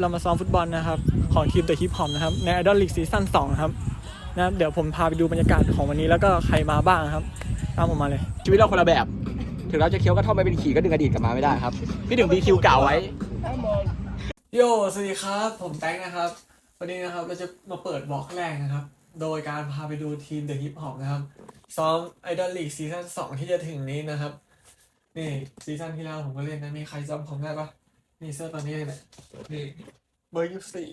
เรามาซ้อมฟุตบอลนะครับ ของทีมเดอะฮิปฮอมนะครับใน Idol League ซีซั่น2นะครับนะครับเดี๋ยวผมพาไปดูบรรยากาศของวันนี้แล้วก็ใครมาบ้างครับตามผมมาเลย ชีวิตเราคนละแบบ ถึงเราจะเคี้ยวกระท่อมไปเป็นขี่ก็ดึงอดีตกลับมาไม่ได้ครับ พี่ถึงบีคิวเก่าไว้ โยสวัสดีครับ ผมแตงนะครับ วันนี้นะครับเราจะมาเปิดบล็อกแรกนะครับ โดยการพาไปดูทีม The Hip Hop นะครับ ซ้อม Idol League ซีซั่น2ที่จะถึงนี้นะครับ นี่ซีซั่นที่แล้วผมก็เล่นนะมีใครจำผมได้ปะ นี่เสื้อตัวนี้เลยเนี่ยนี่เบอร์ยี่สี่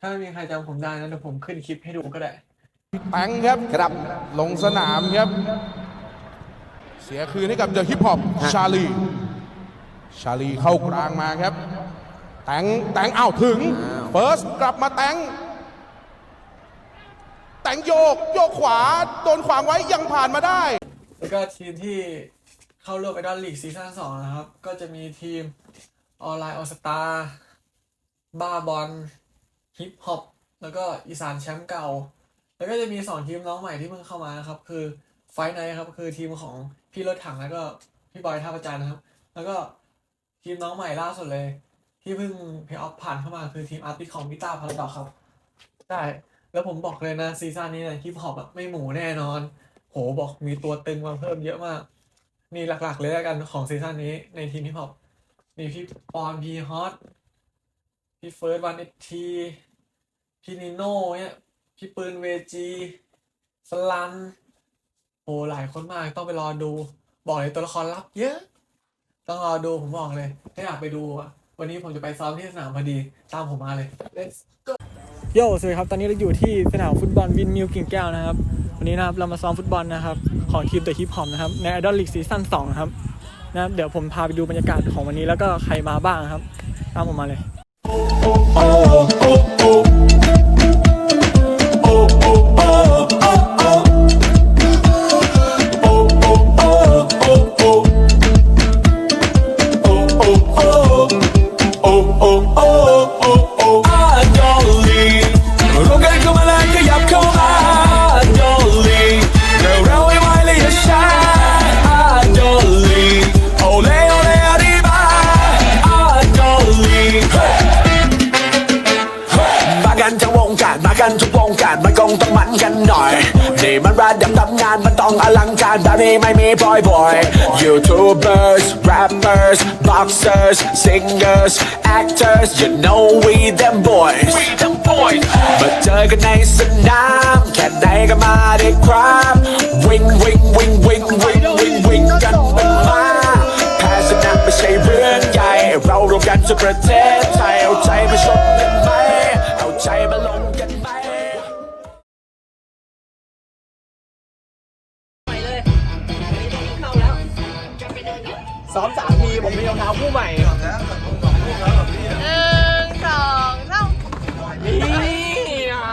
ถ้าไม่มีใครจำผมได้นะเดี๋ยวผมขึ้นคลิปให้ดูก็ได้แตงครับครับลงสนามครับ เสียคืนให้กับเดอะฮิปฮอปชาลี ชาลีเข้ากลางมาครับ แตงแตงอ้าวถึงเฟิร์สกลับมาแตงแตงโยกโยกขวา โดนขวางไว้ยังผ่านมาได้ แล้วก็ทีมที่เข้าร่วมไอดอลลีกซีซั่นสองนะครับ ก็จะมีทีม ออนไลน์ออสตาบ้าบอลฮิปฮอปแล้วก็อีสานแชมป์เก่า แล้วก็จะมีสองทีมน้องใหม่ที่เพิ่งเข้ามานะครับ คือไฟไนครับ คือทีมของพี่รถถังแล้วก็พี่บอยท่าประจันนะครับ แล้วก็ทีมน้องใหม่ล่าสุดเลย ที่เพิ่งเพย์ออฟผ่านเข้ามาคือทีมอาร์ติของพิต้าพาราดอกครับใช่แล้วผมบอกเลยนะซีซั่นนี้นะฮิปฮอปแบบไม่หมูแน่นอน โหบอกมีตัวตึงมาเพิ่มเยอะมาก นี่หลักๆเลยแล้วกันของซีซั่นนี้ในทีมฮิปฮอป มีพี่ปอนพี่ฮอตพี่เฟิร์สวันเอทีพี่นิโน่เนี่ยพี่ปืนเวจีสลันโหหลายคนมากต้องไปรอดู บอกเลยตัวละครลับเยอะ ต้องรอดูผมบอกเลยถ้าอยากไปดูวันนี้ผมจะไปซ้อมที่สนามพอดีตามผมมาเลย Let's go โยสวัสดีครับ ตอนนี้เราอยู่ที่สนามฟุตบอลวินมิวกิ่งแก้วนะครับ วันนี้นะครับเรามาซ้อมฟุตบอลนะครับ ของทีมเดอะฮิปฮอมนะครับใน Idol League ซีซั่น2นะครับ นะเดี๋ยวผมพาไปดูบรรยากาศของวันนี้แล้วก็ใครมาบ้างครับตามผมมาเลยานมันต้องอลังการแบบนี้ไม่มีปล่อยบ่อย YouTubers rappers boxers singers actors you know we them boys we them boys มาเจอกันในสนามแค่ไหนก็มาได้ครับวิ่งวิ่งวิ่งวิ่งวิ่งวิ่งวิ่งกันเป็นมาแพ้ชนะไม่ใช่เรื่องใหญ่ เรารวมกันทุกประเทศไทยเอาใจมาชนกันไหมเอาใจมาลง ซ้อมสามทีผมมีรองเท้าคู่ใหม่หนึ่งสองสามนี่นะ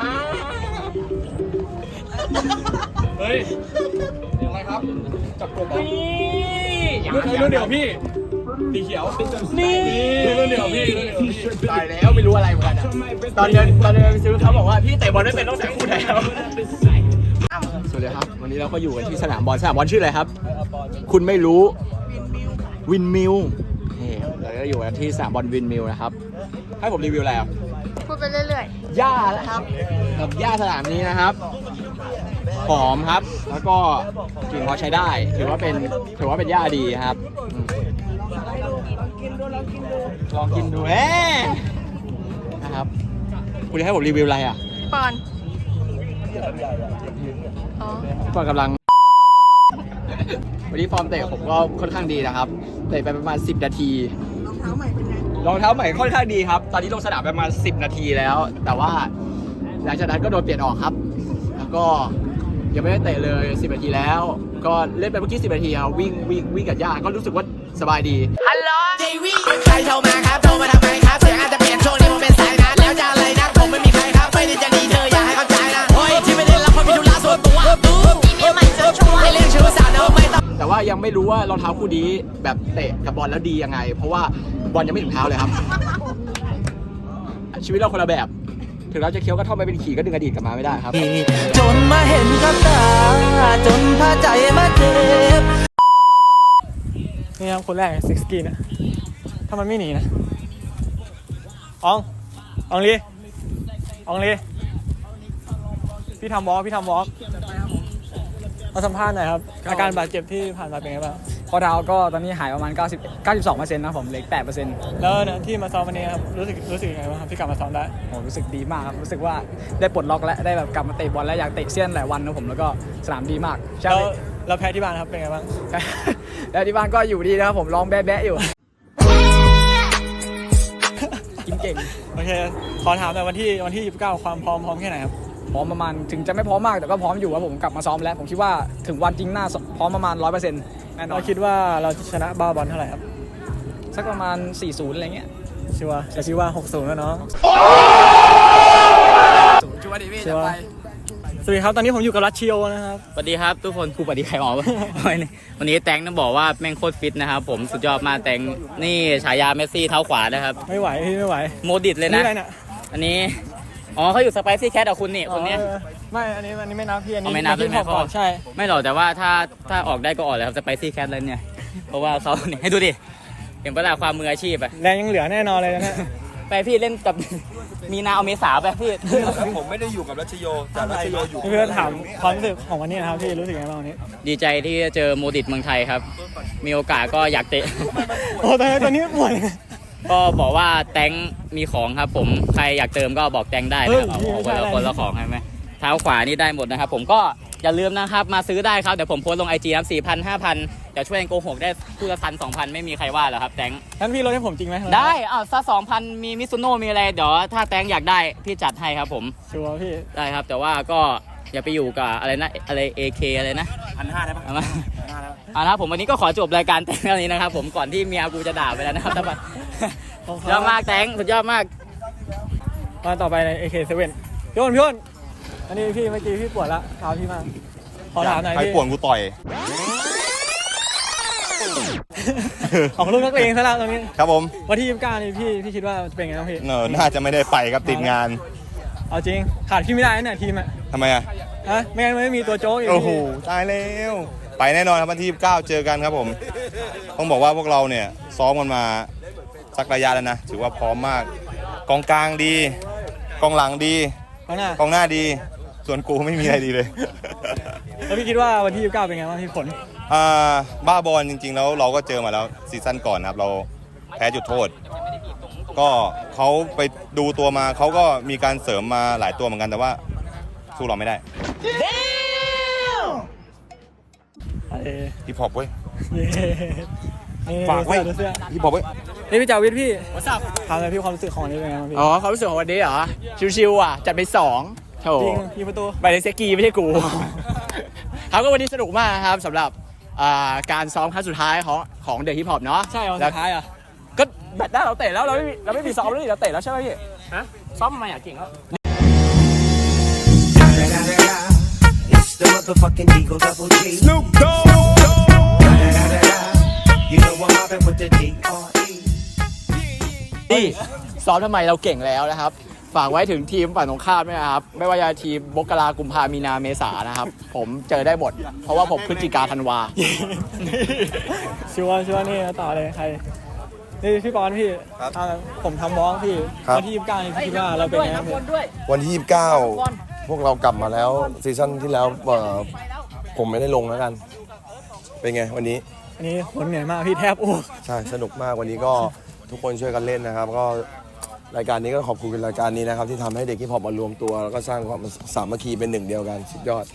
เฮ้ยอะไรครับ จับกบนี่รุ่นรุ่นเดียวพี่สีเขียวนี่รุ่นเดียวพี่รุ่นเดียวพี่ตายแล้วไม่รู้อะไรเหมือนกันอะตอนเดินตอนเดินไปซื้อเขาบอกว่าพี่เตะบอลไม่เป็นต้องใส่คู่ไหนครับสวัสดีครับ วันนี้เราก็อยู่กันที่สนามบอลสนามบอลชื่ออะไรครับ คุณไม่รู้ วินมิลนี่เราก็อยู่กันที่สนามบอลวินมิลนะครับ ให้ผมรีวิวอะไรอะพูดไปเรื่อยหญ้านะครับกับหญ้าสนามนี้นะครับหอมครับ แล้วก็กลิ่นพอใช้ได้ ถือว่าเป็นถือว่าเป็นหญ้าดีครับอืมลองกินดูเอ๊ะนะครับ คุณจะให้ผมรีวิวอะไรอะๆปอน อ๋อตอนกำลัง วันนี้ฟอร์มเตะผมก็ค่อนข้างดีนะครับ เตะไปประมาณ 10 นาที รองเท้าใหม่เป็นไงรองเท้าใหม่ค่อนข้างดีครับ ตอนนี้ลงสนามประมาณ 10 นาทีแล้ว แต่ว่าหลังจากนั้นก็โดนเปลี่ยนออกครับ แล้วก็ยังไม่ได้เตะเลย 10 นาทีแล้ว ก็เล่นไปเมื่อกี้ 10 นาทีครับวิ่งวิ่งวิ่งกับย่าก็รู้สึกว่าสบายดีใครโทรมาครับ โทรมาทำไมครับ เสียงอาจจะเปลี่ยนช่วงนี้ผมเป็นสายนัดแล้วจะอะไรนะ ว่ายังไม่รู้ว่ารองเท้าคู่นี้แบบเตะกับบอลแล้วดียังไง เพราะว่าบอลยังไม่ถึงเท้าเลยครับ ชีวิตเราคนละแบบ ถึงเราจะเคี้ยวกระท่อมไปเป็นขี่ก็ดึงอดีตกลับมาไม่ได้ครับ จนมาเห็นกับตาจนพาใจมาเจ็บนี่ครับคนแรกซิกสกีนะถ้ามันไม่หนีนะอองอองลีอองลีพี่ทำวอล์กพี่ทำวอล์ก มาสัมภาษณ์หน่อยครับ อาการบาดเจ็บที่ผ่านมาเป็นไงบ้าง ข้อเท้าก็ตอนนี้หายประมาณ 90 92%นะผมเหลืออีก8%แล้วเนี่ยที่มาซ้อมวันนี้ครับรู้สึกรู้สึกยังไงบ้างครับที่กลับมาซ้อมได้โอ้รู้สึกดีมากครับ รู้สึกว่าได้ปลดล็อกและได้แบบกลับมาเตะบอลแล้วอยากเตะเสี้ยนหลายวันนะผมแล้วก็สนามดีมากใช่แล้วแล้วแพ้ที่บ้านครับเป็นไงบ้างแล้วที่บ้านก็อยู่ดีนะครับผมร้องแบ๊ะๆอยู่กินเก่งโอเคขอถามหน่อยวันที่วันที่ 29 ความพร้อมพร้อมแค่ไหนครับ พร้อมประมาณถึงจะไม่พร้อมมากแต่ก็พร้อมอยู่ครับผมกลับมาซ้อมแล้ว ผมคิดว่าถึงวันจริงหน้าพร้อมประมาณ100%แน่นอเรานคิดว่าเราจะชนะบ้าบอลเท่าไหร่ครับสักประมาณ 40 อะไรเงี้ยชิวาแต่ชิวา60แล้วน้องชัวร์ดิพี่ชัจะวร์ไป สวัสดีครับตอนนี้ผมอยู่กับรัชชิโอนะครับ สวัสดีครับทุกคนครูปฏิใครออกวันนี้แตงต้องบอกว่าแม่งโคตรฟิตนะครับผมสุดยอดมากแตงนี่ฉายาเมสซี่เท้าขวานะครับ ไม่ไหวพี่ไม่ไหวโมดิตเลยนะอะไรเนี่ยอันนี้ อ๋อเขาอยู่สไปซี่แคทกับคุณนี่คนเนี้ยเออไม่อันนี้อันนี้ไม่นับพี่อันนี้เอาไม่นับที่ใช่ไหมพอก่อนใช่ ไม่หรอกแต่ว่าถ้าถ้าออกได้ก็ออกเลยครับสไปซี่แคทเลยเนี่ย เพราะว่าเขาเนี่ยให้ดูดิเห็นปะล่ะความมืออาชีพอะแรงยังเหลือแน่นอนเลยนะฮะ ไปพี่เล่นกับ มีนาเอาเมษาไปพี่ ผมไม่ได้อยู่กับรัชโยแต่รัชโยอยู่พี่เพื่อนถามความรู้สึกของวันนี้นะครับพี่รู้สึกยังไงบ้างวันนี้ ดีใจที่เจอโมดิตเมืองไทยครับ มีโอกาสก็อยากเตะ โอ้ตอนนี้ตอนนี้ปวด ก็บอกว่าแตงมีของครับผมใครอยากเติมก็บอกแตงได้เฮ้ยนะครับพี่เอาไม่เอาใช่คนละอะไรคนละของใช่ไหมเท้าขวานี่ได้หมดนะครับ ผมก็อย่าลืมนะครับมาซื้อได้ครับเดี๋ยวผมโพสต์ลงไอจีครับสี่พันห้าพันเดี๋ยวช่วยกันโกหกได้คู่ละพันสองพันไม่มีใครว่าหรอกครับแตงงั้นพี่ลดให้ผมจริงไหมได้อ้าวถ้าสองพันมีมิซุโน่มีอะไรเดี๋ยวถ้าแตงอยากได้พี่จัดให้ครับผมชัวร์พี่ได้ครับ แต่ว่าก็ อย่าไปอยู่กับอะไรนะอะไร AK อะไรนะพันห้าได้ปะเอามาเอาละครับผมวันนี้ก็ขอจบรายการแต่งเท่านี้นะครับ ผมก่อนที่เมียกูจะด่าไปแล้วนะครับท่านผู้ชมสุดยอดมากแตงสุดยอดมาก มาต่อไปใน AK7 พี่อ้นพี่อ้นอันนี้พี่เมื่อกี้พี่ปวดละเท้าพี่มากขอถามหน่อยใครพี่ป่วนกูต่อย ของลูกนักเลงซะแล้วตรงนี้ครับผมวันที่29นี่พี่พี่คิดว่าจะเป็นไงบ้างพี่เออน่าจะไม่ได้ไปครับติดงาน เอาจริง ขาดพี่ไม่ได้นะเนี่ยทีมอะ ทำไมอะ ฮะไม่งั้นมันไม่มีตัวโจ๊กอีกโอ้โหพี่ตายแล้ว ไปแน่นอนครับวันที่29เจอกันครับผม ต้องบอกว่าพวกเราเนี่ย ซ้อมกันมาสักระยะแล้วนะ ถือว่าพร้อมมาก กองกลางดี กองหลังดีข้างหน้ากองหน้าดี ส่วนกูไม่มีอะไรดีเลย แล้วพี่คิดว่าวันที่29เป็นไงบ้างพี่ผล อ่าบ้าบอลจริงๆ แล้วเราก็เจอมาแล้วซีซั่นก่อนนะครับ เราแพ้จุดโทษ ก็เขาไปดูตัวมาเขาก็มีการเสริมมาหลายตัวเหมือนกันแต่ว่า สู้เราไม่ได้เอ้ยฮิปฮอปเว้ยเย้นี่ฝากไว้ดูเสื้อฮิปฮอปเว้ยนี่พี่จาวิทย์พี่ถามเลยพี่ความรู้สึกของวันนี้เป็นไงบ้างพี่อ๋อความรู้สึกของวันนี้เหรอ ชิวๆอะ จัดไปสองโถจริงยิงประตูไปในเซกีไม่ใช่กู ครับก็วันนี้สนุกมากนะครับสำหรับอ่าการซ้อมครั้งสุดท้ายของของเดอะฮิปฮอปเนาะ ใช่วันแล้สุวดท้ายอะ ก็แบตหน้าเราเตะแล้วเราไม่มีเราไม่มีซ้อมแล้วนี่เราเตะแล้วใช่ไหมพี่ ฮะ ซ้อมทำไมอะเก่งแล้ว the motherfucking Eagle Double G. Snoop Dogg. You know I'm mobbing with the D.R.E. นี่ซ้อมทำไมเราเก่งแล้วนะครับ ฝากไว้ถึงทีมฝ่ายตรงข้ามด้วยนะครับ ไม่ว่าจะทีมมกรากุมภามีนาเมษานะครับ ผมเจอได้หมด เพราะว่าผมพฤศจิกาธันวาชัวร์ชัวร์นี่ต่อเลยใครนี่พี่ปอนพี่เอาผมทำบ้องพี่ครับ วันที่29นี่พี่คิดว่าเราเป็นไงบ้างพี่ วันที่ 29 พวกเรากลับมาแล้วซีซั่นที่แล้วเอ่อผมไม่ได้ลงแล้วกัน เป็นไงวันนี้ อันนี้ผลเหนื่อยมากพี่แทบอ้วกใช่สนุกมากวันนี้ก็ทุกคนช่วยกันเล่นนะครับ ก็รายการนี้ก็ขอบคุณรายการนี้นะครับ ที่ทำให้เด็กที่พอปมารวมตัว แล้วก็สร้างความสามัคคีเป็นหนึ่งเดียวกันสุดยอด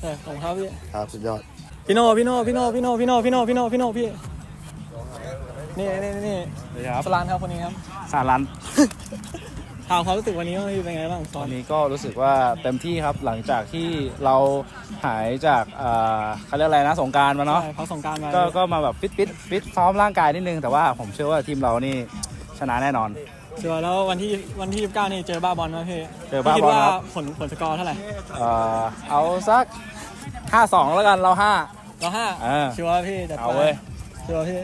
เออของเขาพี่ครับสุดยอด พี่โน่พี่โน่พี่โน่พี่โน่พี่โน่พี่โน่พี่โน่พี่โน่พี่นี่นี่นี่ครับสลานครับคนนี้ครับสารัน ถามความรู้สึกวันนี้ว่าพี่เป็นไงบ้างตอวันนนี้ก็รู้สึกว่าเต็มที่ครับหลังจากที่เราหายจากเอ่อเขาเรียกอะไรนะสงกรารมาเนาะใช่พักสงกรารมาก็ก็มาแบบฟิตฟิตฟิตซ้อมร่างกายนิดนึง แต่ว่าผมเชื่อว่าทีมเรานี่ชนะแน่นอนชัวร์แล้ววันที่วันที่29นี่เจอบ้าบอลไหมพี่เจอบ้าบอลพี่คิดว่าครับผลผลสกอร์เท่าไหร่เอ่อเอาสัก 5-2 แล้วกันเรา5เราห้าเออชัวร์พี่จัดไปเอาเว้ยชัวร์พี่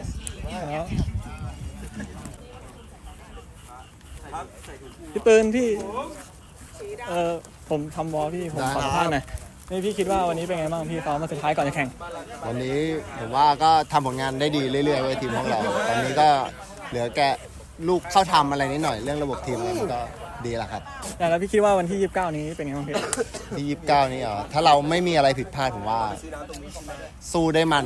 แล้ว พี่ปืนพี่เออผมทำบอลพี่ผมขอสัมภาษณ์หน่อยนี่พี่คิดว่าวันนี้เป็นไงบ้างพี่ซ้อมมาสุดท้ายก่อนจะแข่ง วันนี้ผมว่าก็ทำผลงานได้ดีเรื่อยๆเว้ยทีมของเรา ตอนนี้ก็เหลือแกลูกเข้าทำอะไรนิดหน่อยเรื่องระบบทีมอะไรมันก็ ดีแหละครับแล้วพี่คิดว่าวันที่ 29 นี้เป็นไงบ้างพี่ที่ยี่สิบเก้านี้เหรอถ้าเราไม่มีอะไรผิดพลาดผมว่า สู้ได้มัน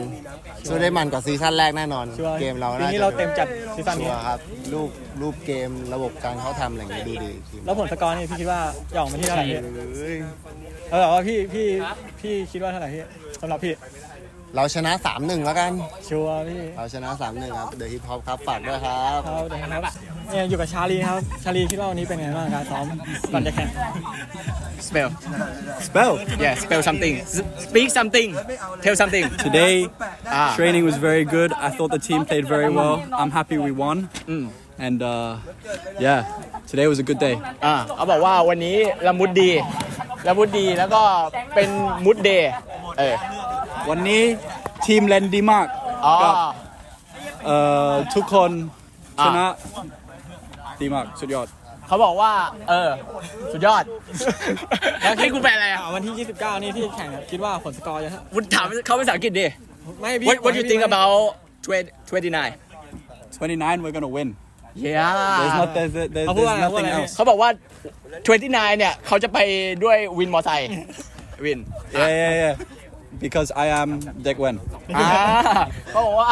สู้ได้มันกว่าซีซั่นแรกแน่นอน ชัวร์เกมเราปีน่านี้จะเราเต็มจัดซีซั่นนี้ชัวร์ครับรูปรูปเกมระบบการเข้าทำอะไรอย่างเงี้ยดูดีทีมแล้วผลสกอร์นี่พี่คิดว่าจะออกมาที่เท่าไหร่พี่เออว่าพี่พี่พี่คิดว่าเท่าไหร่พี่สำหรับพี่เราชนะ3-1หนึ่งแล้วกัน ชัวร์พี่เราชนะ3-1ครับเดอะฮิปฮอปครับฝากด้วยครับครับเดี๋ยวนะครับ เนี่ยอยู่กับชาลีครับ ชาลีคิดว่าวันนี้เป็นไงบ้างการซ้อมก่อนจะแข่ง spell spell yeah spell something speak something tell something Today, Ah. training was very good. I thought the team played very well. I'm happy we won. Mm. And uh, yeah, today was a good day. อ่าเขาบอกว่าวันนี้ละมุดดีละมุดดีแล้วก็เป็นมุดเดย์เออวันนี้ทีมเล่นดีมากอ๋อกับเอ่อทุกคนอ่าชนะ ดีมากสุดยอด เขาบอกว่า เออ สุดยอด แล้วให้กูแปลอะไรอะวันที่ 29 นี่ที่แข่งคิดว่าผลสกอร์จะวุฒถามเขาภาษาอังกฤษดิ ไม่พี่ What What you think about 29 29 we're gonna win yeah there's not there's, there's, there's เขาพูดว่าอะไร nothing เขาพูดอะไร else เขาบอกว่า 29 เนี่ย เขาจะไปด้วยวินมอไซค์วิน yeah yeah yeah because I am เด็กเวนอ่าเขาบอกว่า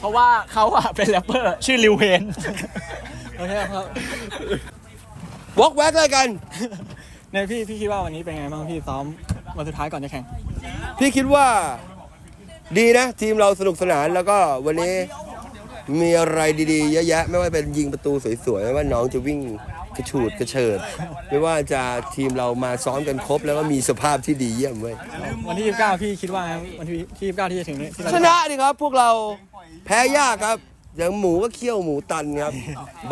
เพราะว่าเขาอะเป็นแรปเปอร์ชื่อลิวเวน โอเคครับวอกแวกเลยกัน เนี่ยพี่พี่คิดว่าวันนี้เป็นไงบ้างพี่ซ้อมวันสุดท้ายก่อนจะแข่ง พี่คิดว่าดีนะ ทีมเราสนุกสนานแล้วก็วันนี้มีอะไรดีๆเยอะแยะ ไม่ว่าเป็นยิงประตูสวยๆไม่ว่าน้องจะวิ่งกระฉูดกระเฉิด ไม่ว่าจะทีมเรามาซ้อมกันครบ แล้วก็มีสภาพที่ดีเยี่ยมเว้ยวันที่ 29 พี่คิดว่าไงวันที่ที่29 ที่จะถึงนี้ที่เราชนะดิครับ พวกเราแพ้ยากครับ อย่างหมูก็เคี่ยวหมูตันครับ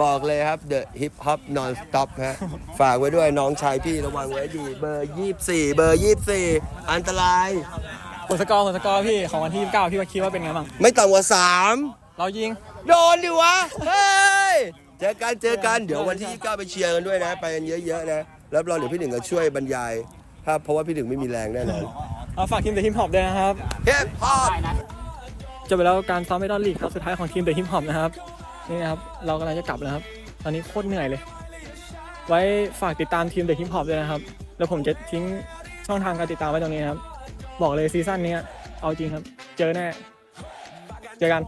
บอกเลยครับ The Hip Hop Non Stop ฮะฝากไว้ด้วยน้องชายพี่ระวังไว้ดี เบอร์ 24 เบอร์ 24 อันตราย ผลสกอร์ผลสกอร์พี่ของวันที่29พี่ว่าคิดว่าเป็นไงบ้าง ไม่ต่ำกว่าเรายิง3โดนดิวะ เฮ้ย เจอกันเจอกัน เดี๋ยววันที่29ไปเชียร์กันด้วยนะ ไปกันเยอะๆนะรับรองเดี๋ยวพี่หนึ่งก็ช่วยบรรยายครับเพราะว่าพี่หนึ่งไม่มีแรงแน่นอนเอาฝากทีมเดอะฮิปฮอปด้วยนะครับ Hip Hop จบไปแล้วการซ้อมไม่ดอนลีกครับสุดท้ายของทีมเดอะฮิมฮอปนะครับนี่นะครับเรากำลังจะกลับแล้วครับ ตอนนี้โคตรเหนื่อยเลย ไว้ฝากติดตามทีมเดอะฮิมฮอปด้วยนะครับ แล้วผมจะทิ้งช่องทางการติดตามไว้ตรงนี้ครับ บอกเลยซีซั่นนี้เอาจริงครับ เจอแน่ เจอกัน